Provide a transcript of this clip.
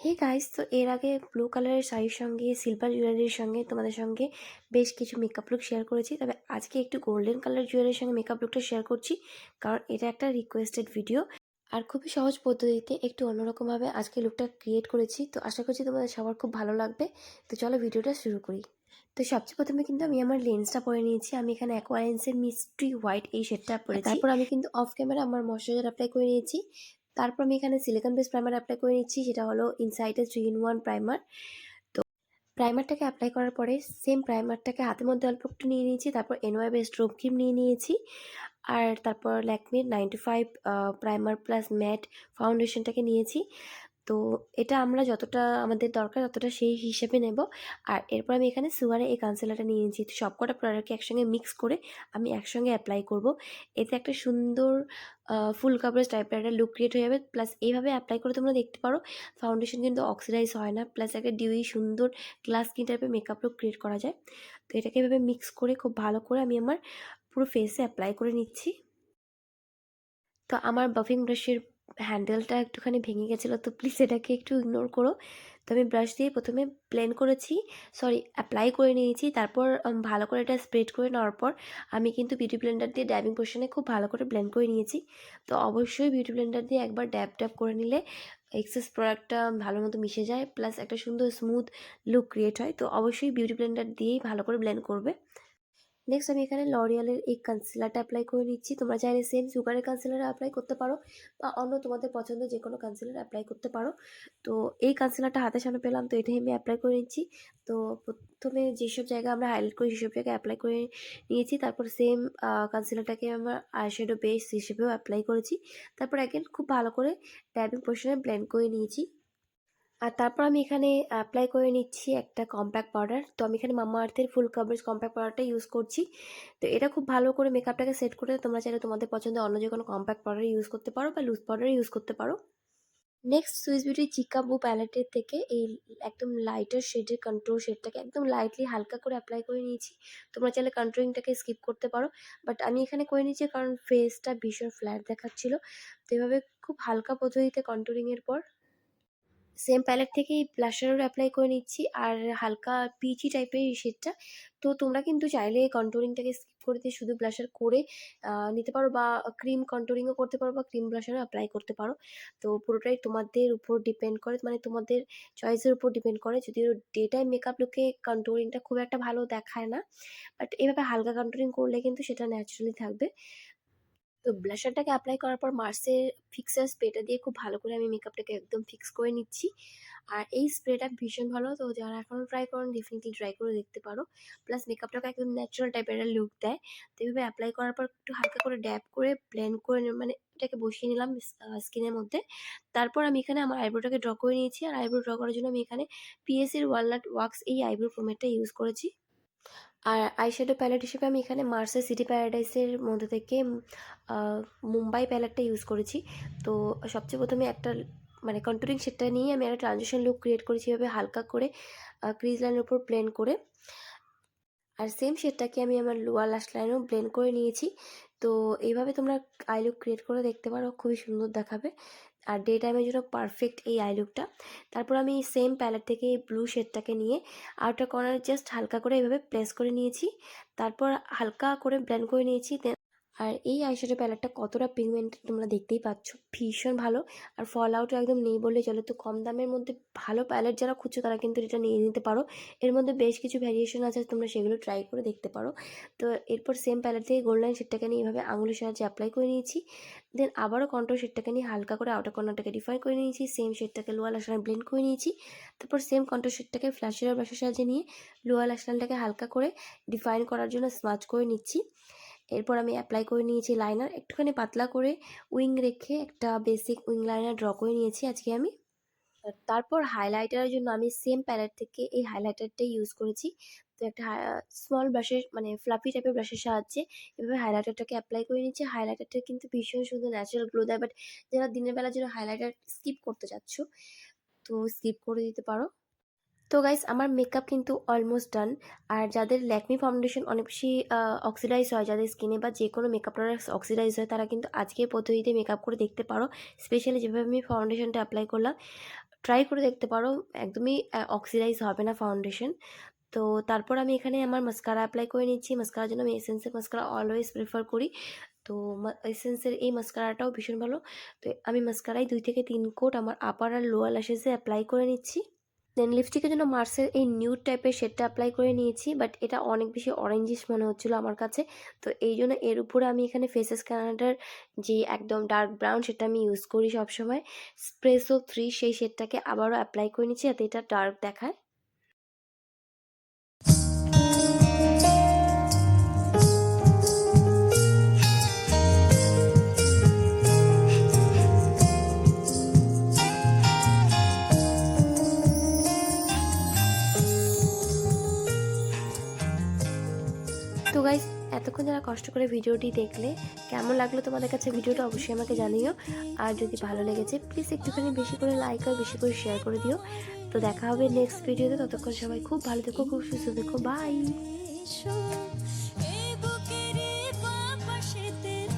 Hey guys তো এর আগে ব্লু কালারের শাড়ির সঙ্গে সিলভার জুয়েলারির সঙ্গে, তোমাদের সঙ্গে বেশ কিছু মেকআপ লুক শেয়ার করেছি। তবে আজকে একটু গোল্ডেন কালার জুয়েলারির সঙ্গে মেকআপ লুকটা শেয়ার করছি, কারণ এটা একটা রিকোয়েস্টেড ভিডিও আর খুবই সহজ পদ্ধতিতে একটু অন্যরকমভাবে আজকে লুকটা ক্রিয়েট করেছি, তো আশা করছি তোমাদের সবার খুব ভালো লাগবে। তো চলো ভিডিওটা শুরু করি। তো সবচেয়ে প্রথমে কিন্তু আমি আমার লেন্সটা পরে নিয়েছি। আমি এখানে অ্যাকোয়ারেন্সের মিস্ট্রি হোয়াইট এই শেডটা পরে তারপর আমি কিন্তু অফ ক্যামেরা আমার ময়শ্চারাইজার অ্যাপ্লাই করে নিয়েছি। তারপর আমি এখানে সিলিকন বেস প্রাইমার অ্যাপ্লাই করে নিচ্ছি, সেটা হলো ইনসাইটের থ্রি ইন ওয়ান প্রাইমার তো প্রাইমারটাকে অ্যাপ্লাই করার পরে সেম প্রাইমারটাকে হাতের মধ্যে অল্প একটু নিয়ে নিয়েছি, তারপর এনওয়াই বেস ড্রোপ ক্রিম নিয়ে নিয়েছি, আর তারপর ল্যাকমির ninety five primer plus matte ফাউন্ডেশনটাকে নিয়েছি। তো এটা আমরা যতটা আমাদের দরকার ততটা সেই হিসেবে নেব। আর এরপর আমি এখানে সুগারে এই কনসিলারটা নিয়ে নিয়েছি। তো সবকটা প্রোডাক্টকে একসঙ্গে মিক্স করে আমি একসঙ্গে অ্যাপ্লাই করব। এতে একটা সুন্দর ফুল কাভারেজ টাইপের একটা লুক ক্রিয়েট হয়ে যাবে। প্লাস এইভাবে অ্যাপ্লাই করে তোমরা দেখতে পারো ফাউন্ডেশন কিন্তু অক্সিডাইজ হয় না। প্লাস একটা ডিউই সুন্দর গ্লাস স্কিন টাইপের মেকআপ লুক ক্রিয়েট করা যায়। তো এটাকে এভাবে মিক্স করে খুব ভালো করে আমি আমার পুরো ফেসে অ্যাপ্লাই করে নিচ্ছি। তো আমার বাফিং ব্রাশের হ্যান্ডেলটা একটুখানি ভেঙে গেছিল, তো প্লিজ এটাকে একটু ইগনোর করো। তো আমি ব্রাশ দিয়ে প্রথমে প্লেন করেছি সরি অ্যাপ্লাই করে নিয়েছি, তারপর ভালো করে এটা স্প্রেড করে নেওয়ার পর আমি কিন্তু বিউটি ব্লেন্ডার দিয়ে ড্যাবিং পোর্শনে খুব ভালো করে ব্লেন্ড করে নিয়েছি। তো অবশ্যই বিউটি ব্লেন্ডার দিয়ে একবার ড্যাব ড্যাব করে নিলে এক্সেস প্রোডাক্টটা ভালো মতো মিশে যায় প্লাস একটা সুন্দর স্মুথ লুক ক্রিয়েট হয়। তো অবশ্যই বিউটি ব্লেন্ডার দিয়েই ভালো করে ব্লেন্ড করবে। নেক্সট আমি এখানে লরিয়ালের এই কনসিলারটা অ্যাপ্লাই করে নিচ্ছি। তোমরা চাইলে সেম সুগারের কনসিলার অ্যাপ্লাই করতে পারো বা অন্য তোমাদের পছন্দ যে কোনো কনসিলার অ্যাপ্লাই করতে পারো। তো এই কনসিলারটা হাতে সামনে পেলাম, তো এটাই আমি অ্যাপ্লাই করে নিচ্ছি। তো প্রথমে যেসব জায়গা আমরা হাইলাইট করি সেসব জায়গায় অ্যাপ্লাই করে নিয়েছি। তারপর সেম কনসিলারটাকে আমরা আইশ্যাডো বেস হিসেবেও অ্যাপ্লাই করেছি। তারপর অ্যাগেন খুব ভালো করে ট্যাবিং পোর্শনে ব্লেন্ড করে নিয়েছি। আর তারপর আমি এখানে অ্যাপ্লাই করে নিচ্ছি একটা কম্প্যাক্ট পাউডার তো আমি এখানে মামা আর্থের ফুল কাভারেজ কম্প্যাক্ট পাউডারটা ইউজ করছি। তো এটা খুব ভালো করে মেকআপটাকে সেট করে তোমরা চাইলে তোমাদের পছন্দের অন্য যে কোনো কম্প্যাক্ট পাউডার ইউজ করতে পারো বা লুজ পাউডার ইউজ করতে পারো। নেক্সট সুইস বিউটি চিকা বু প্যালেটের থেকে এই একদম লাইটার শেডের কন্ট্রোল শেডটাকে একদম লাইটলি হালকা করে অ্যাপ্লাই করে নিয়েছি। তোমরা চাইলে কন্ট্রোলিংটাকে স্কিপ করতে পারো। বাট আমি এখানে করে নিয়েছি কারণ ফেসটা ভীষণ ফ্ল্যাট দেখাচ্ছিলো। তো এভাবে খুব হালকা পদ্ধতিতে কন্ট্রোলিংয়ের পর সেম প্যালেট থেকেই ব্লাশারও অ্যাপ্লাই করে নিচ্ছি। আর হালকা পিচি টাইপের এই শেডটা তো তোমরা কিন্তু চাইলে কন্ট্রোলিংটাকে স্কিপ করে দিয়ে শুধু ব্লাশার করে নিতে পারো বা ক্রিম কন্ট্রোলিংও করতে পারো বা ক্রিম ব্লাশারও অ্যাপ্লাই করতে পারো। তো পুরোটাই তোমাদের উপর ডিপেন্ড করে মানে তোমাদের চয়েসের উপর ডিপেন্ড করে। যদিও ডে টাইম মেকআপ লুকে কন্ট্রোলিংটা খুব একটা ভালো দেখায় না। বাট এভাবে হালকা কন্ট্রোলিং করলে কিন্তু সেটা ন্যাচারালি থাকবে। তো ব্লাশারটাকে অ্যাপ্লাই করার পর মার্সের ফিক্সার স্প্রেটা দিয়ে খুব ভালো করে আমি মেকআপটাকে একদম ফিক্স করে নিচ্ছি। আর এই স্প্রেটা ভীষণ ভালো, তো যারা এখনও ট্রাই করেন ডেফিনেটলি ট্রাই করে দেখতে পারো। প্লাস মেকআপটাকে একদম ন্যাচারাল টাইপের একটা লুক দেয়। তো এইভাবে অ্যাপ্লাই করার পর একটু হালকা করে ড্যাপ করে ব্লেন্ড করে মানে এটাকে বসিয়ে নিলাম স্কিনের মধ্যে। তারপর আমি এখানে আমার আইব্রোটাকে ড্র করে নিয়েছি। আর আইব্রো ড্র করার জন্য আমি এখানে পিএসির ওয়ালনাট ওয়াক্স এই আইব্রো প্রোমেটটা ইউজ করেছি। আর আইশ্যাডো প্যালেট হিসেবে আমি এখানে মার্সে সিটি প্যারাডাইসের মধ্যে থেকে মুম্বাই প্যালেটটা ইউজ করেছি। তো সবচেয়ে প্রথমে একটা মানে কন্ট্রোলিং শেডটা নিয়ে আমি একটা ট্রানজেকশন লুক ক্রিয়েট করেছি এভাবে হালকা করে ক্রিজ লাইনের উপর প্লেন করে। আর সেম শেডটাকে আমি আমার লোয়ার লাস্ট লাইনেও ব্লেন্ড করে নিয়েছি। তো এইভাবে তোমরা আই লুক ক্রিয়েট করে দেখতে পারো, খুবই সুন্দর দেখাবে। আর ডে টাইমের জন্য পারফেক্ট এই আই লুকটা তারপর আমি সেম প্যালেট থেকে এই ব্লু শেডটাকে নিয়ে আউটার কর্নার জাস্ট হালকা করে এভাবে প্লেস করে নিয়েছি। তারপর হালকা করে ব্ল্যান্ড করে নিয়েছি আর এই আইশ্যাডো প্যালেটটা কতটা পিগমেন্টেড তোমরা দেখতেই পাচ্ছ। ভীষণ ভালো। আর ফল আউটও একদম নেই বললে চলে। তো কম দামের মধ্যে ভালো প্যালেট যারা খুঁজছো, তারা কিন্তু এটা নিয়ে নিতে পারো। এর মধ্যে বেশ কিছু ভ্যারিয়েশন আছে, তোমরা সেগুলো ট্রাই করে দেখতে পারো। তো এরপর সেম প্যালেট থেকে গোল্ডেন শেডটাকে নিয়ে এভাবে আঙুলের সাহায্যে অ্যাপ্লাই করে নিয়েছি। দেন আবারও কন্ট্রোল শেডটাকে নিয়ে হালকা করে আউটার কর্নারটাকে ডিফাইন করে নিয়েছি। সেম শেডটাকে লোয়ার লাশানে ব্লেন্ড করে নিয়েছি। তারপর সেম কন্ট্রোল শেডটাকে ফ্ল্যাশের ব্রাশের সাহায্যে নিয়ে লোয়ার লাশানটাকে হালকা করে ডিফাইন করার জন্য স্মাচ করে নিচ্ছি। এরপর আমি অ্যাপ্লাই করে নিয়েছি লাইনার একটুখানি পাতলা করে উইং রেখে একটা বেসিক উইং লাইনার ড্র করে নিয়েছি আজকে আমি। তারপর হাইলাইটারের জন্য আমি সেম প্যালেট থেকে এই হাইলাইটারটাই ইউজ করেছি। তো একটা স্মল ব্রাশের মানে ফ্লাফি টাইপের ব্রাশের সাহায্যে এভাবে হাইলাইটারটাকে অ্যাপ্লাই করে নিচ্ছি হাইলাইটারটা কিন্তু ভীষণ সুন্দর ন্যাচারাল গ্লো দেয় বাট যারা দিনের বেলা জন্য হাইলাইটার স্কিপ করতে চাচ্ছ, তো স্কিপ করে দিতে পারো। তো গাইস আমার মেকআপ কিন্তু অলমোস্ট ডান আর যাদের ল্যাকমি ফাউন্ডেশন অনেক বেশি অক্সিডাইজ হয়, যাদের স্কিনে বা যে কোনো মেকআপ প্রোডাক্টস অক্সিডাইজ হয়, তারা কিন্তু আজকে পদ্ধতিতে মেকআপ করে দেখতে পারো। স্পেশালি যেভাবে আমি ফাউন্ডেশনটা অ্যাপ্লাই করলাম ট্রাই করে দেখতে পারো, একদমই অক্সিডাইজ হবে না ফাউন্ডেশন তো তারপর আমি এখানে আমার মাস্কারা অ্যাপ্লাই করে নিচ্ছি। মাস্কারার জন্য আমি এসেন্সের মাস্কারা অলওয়েজ প্রেফার করি। তো এসেন্সের এই মাস্কারাটাও ভীষণ ভালো। তো আমি মাস্কারাই দুই থেকে তিন কোট আমার আপার আর লোয়ার ল্যাশেসে অ্যাপ্লাই করে নিচ্ছি। দেন লিপস্টিকের জন্য মার্সের এই নিউড টাইপের শেডটা অ্যাপ্লাই করে নিয়েছি বাট এটা অনেক বেশি অরেঞ্জিস মনে হচ্ছিল আমার কাছে। তো এই জন্য এর উপরে আমি এখানে ফেসেস ক্যানাডার যে একদম ডার্ক ব্রাউন সেটা আমি ইউজ করি সবসময় স্প্রেসো থ্রি সেই শেডটাকে আবারও অ্যাপ্লাই করে নিচ্ছি যাতে এটা ডার্ক দেখায়। এতক্ষণ যারা কষ্ট করে ভিডিওটি দেখলে, কেমন লাগল তোমাদের কাছে ভিডিওটা অবশ্যই আমাকে জানিও। আর যদি ভালো লেগেছে প্লিজ একটুখানি বেশি করে লাইক আর বেশি করে শেয়ার করে দিও। তো দেখা হবে নেক্সট ভিডিওতে ততক্ষণ সবাই খুব ভালো থেকো, খুব সুস্থ থেকো। বাই